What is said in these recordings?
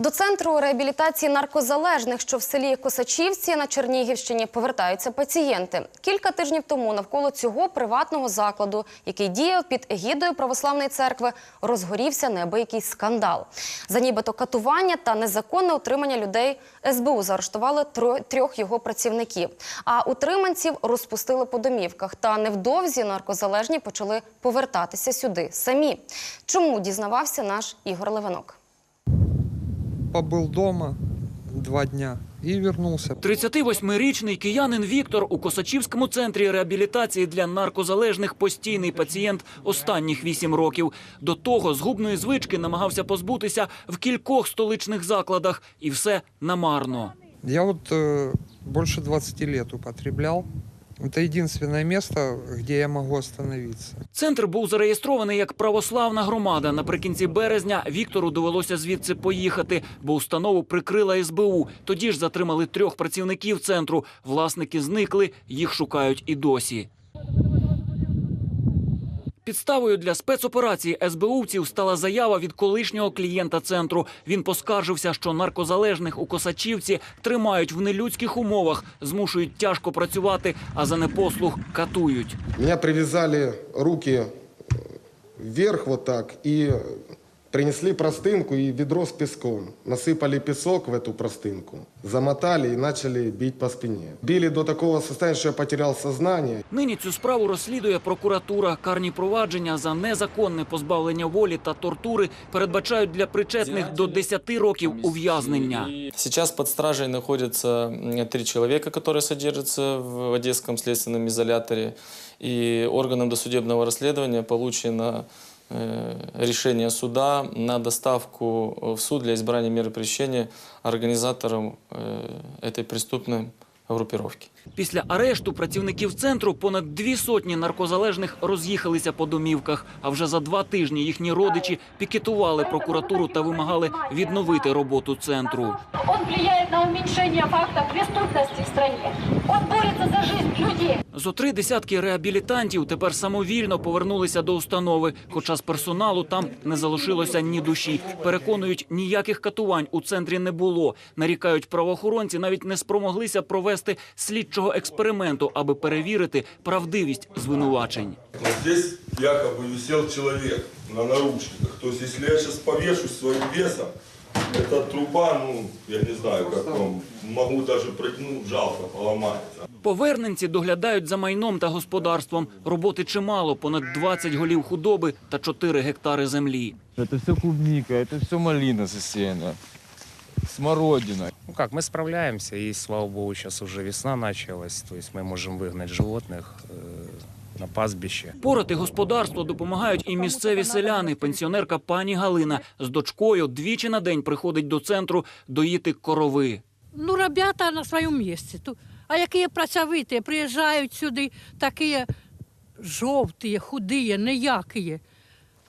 До центру реабілітації наркозалежних, що в селі Косачівці на Чернігівщині, повертаються пацієнти. Кілька тижнів тому навколо цього приватного закладу, який діяв під егідою православної церкви, розгорівся неабиякий скандал. За нібито катування та незаконне утримання людей СБУ заарештували трьох його працівників. А утриманців розпустили по домівках. Та невдовзі наркозалежні почали повертатися сюди самі. Чому дізнавався наш Ігор Левинок? Побыл дома два дня и вернулся. 38-річний киянин Віктор у Косачівському центрі реабілітації для наркозалежних постійний пацієнт останніх вісім років. До того згубної звички намагався позбутися в кількох столичних закладах, і все намарно. Я вот э, больше 20 лет употреблял. Это єдине місце, где я могу остановиться. Центр був зареєстрований як православна громада. Наприкінці березня Віктору довелося звідси поїхати, бо установу прикрила СБУ. Тоді ж затримали трьох працівників центру. Власники зникли, їх шукають і досі. Підставою для спецоперації СБУвців стала заява від колишнього клієнта центру. Він поскаржився, що наркозалежних у Косачівці тримають в нелюдських умовах, змушують тяжко працювати, а за непослух катують. Меня привязали руки э, вверх вот так и принесли простынку и ведро с песком. Насыпали песок в эту простынку, замотали и начали бить по спине. Били до такого состояния, что я потерял сознание. Нині цю справу розслідує прокуратура. Карні провадження за незаконне позбавлення волі та тортури передбачають для причетних до 10 років ув'язнення. Сейчас под стражей находятся м, три человека, которые содержатся в Одесском следственном изоляторе. И органам досудебного расследования получено э, решение суда на доставку в суд для избрания меры пресечения организаторам э, этой преступной группировки. Після арешту працівників центру понад дві сотні наркозалежних роз'їхалися по домівках. А вже за два тижні їхні родичі пікетували прокуратуру та вимагали відновити роботу центру. Он влияет на уменьшение фактов преступности в стране. Он борется за жизнь людей. Зо три десятки реабілітантів тепер самовільно повернулися до установи, хоча з персоналу там не залишилося ні душі. Переконують, ніяких катувань у центрі не було. Нарікають правоохоронці, навіть не спромоглися провести слідчого експерименту, аби перевірити правдивість звинувачень. Здесь якобы висел человек на наручниках. То есть, если я сейчас повешусь своим весом, эта труба, ну, я не знаю, как вам, могу даже протянуть, жалко, поломается. Поверненці доглядають за майном та господарством. Роботи чимало, понад 20 голів худоби та 4 гектари землі. Это все клубника, это все малина засеяна, смородина. Ну как, мы справляемся, и слава богу, сейчас уже весна началась, то есть мы можем выгнать животных э, на пастбище. Порати господарство допомагають і місцеві селяни. Пенсіонерка пані Галина з дочкою двічі на день приходить до центру доїти корови. Ну, ребята на своєму місці. А які працьовиті, приїжджають сюди, такі жовті, худі, ніякі.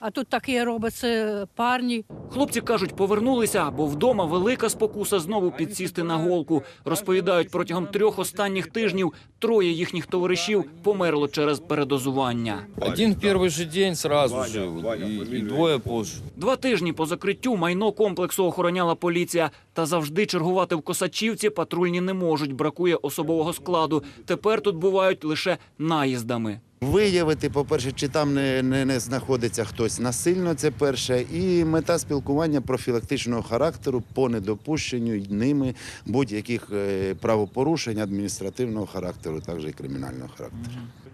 А тут такі робляться парні. Хлопці кажуть, повернулися, бо вдома велика спокуса знову підсісти на голку. Розповідають, протягом трьох останніх тижнів троє їхніх товаришів померло через передозування. Один в первый же день сразу же, и, и двое позже. Два тижні по закриттю майно комплексу охороняла поліція. Та завжди чергувати в Косачівці патрульні не можуть. Бракує особового складу. Тепер тут бувають лише наїздами. Виявити, по-перше, чи там не, не, не знаходиться хтось насильно, це перше, і мета спілкування профілактичного характеру по недопущенню ними будь-яких е, правопорушень адміністративного характеру, також і кримінального характеру.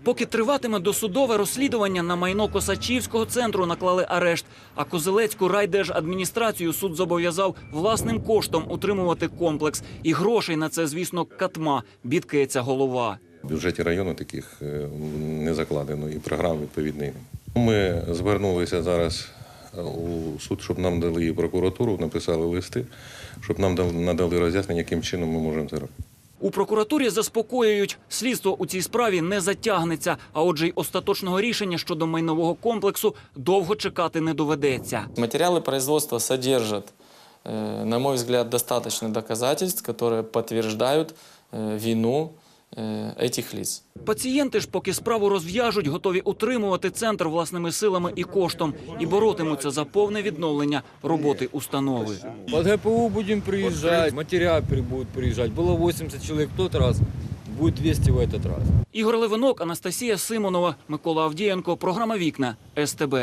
Поки триватиме досудове розслідування на майно Косачівського центру наклали арешт. А Козелецьку райдержадміністрацію суд зобов'язав власним коштом утримувати комплекс. І грошей на це, звісно, катма, бідкається голова. В бюджеті району таких е, не закладено і програм відповідної. Ми звернулися зараз е, у суд, щоб нам дали і прокуратуру, написали листи, щоб нам дав- надали роз'яснення, яким чином ми можемо це робити. У прокуратурі заспокоюють, слідство у цій справі не затягнеться, а отже, й остаточного рішення щодо майнового комплексу довго чекати не доведеться. Материалы производства содержат, э, на мой взгляд, достаточно доказательств, которые подтверждают э, вину э, этих лиц. Пацієнти ж, поки справу розв'яжуть, готові утримувати центр власними силами і коштом і боротимуться за повне відновлення роботи установи. Под ГПУ будем приезжать, матеря при- будут приезжать. Было 80 человек в тот раз, будет 200 в этот раз. Ігор Левинок, Анастасія Симонова, Микола Авдієнко. Програма Вікна СТБ.